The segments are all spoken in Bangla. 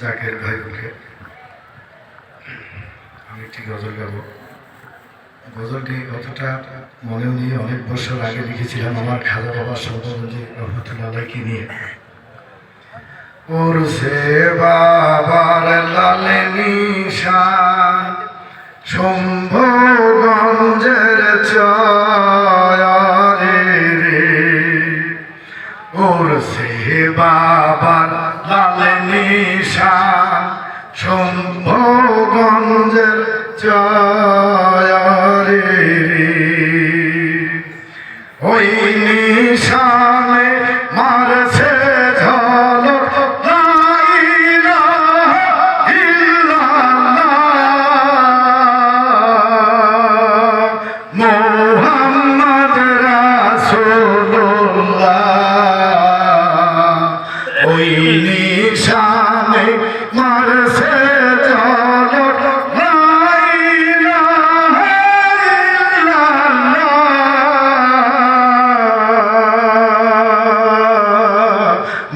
জাকের ভাই বলে। আমি একটি গজল গাবো। গজলটি কতটা মনেও নিয়ে অনেক বছর আগে লিখেছিলাম আমার খাজা বাবা সৌদরঞ্জি রহমতুল্লাহকে নিয়ে। সে বাবার লালে নিশান শম্ভগঞ্জের বাবার লালে নিশা শম্ভগঞ্জের চয়ারে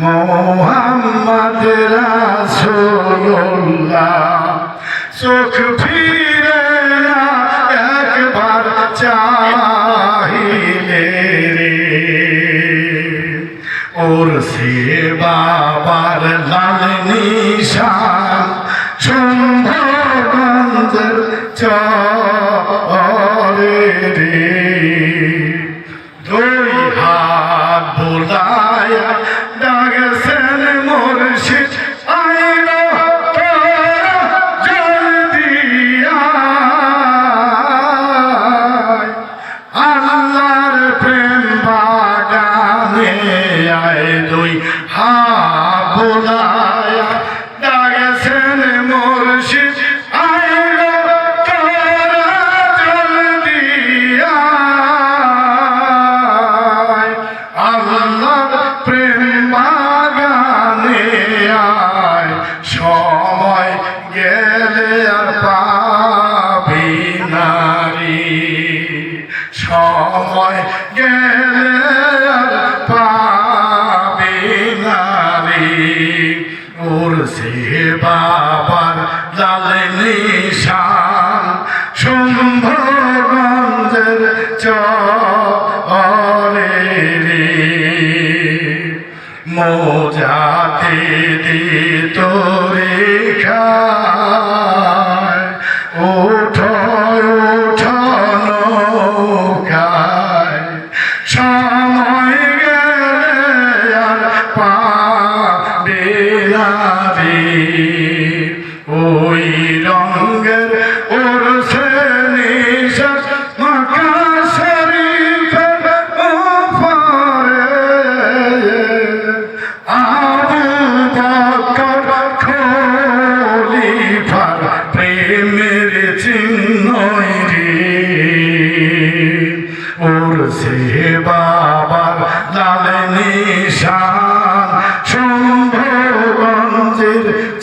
মোহাম্মদ রাসূলুল্লাহ, চোখ ফিরে না, একবার চাহিলে রে। ওর সে বাবার লাল নিশান শম্ভগঞ্জের চরে সময় গেলে পাবি নারী ওর বাবার লাল নিশান শম্ভগঞ্জের চরে মোজাতে দি তোরে ওই রঙের ওর সে নিশাস মাকা শরীফের উপরে আবু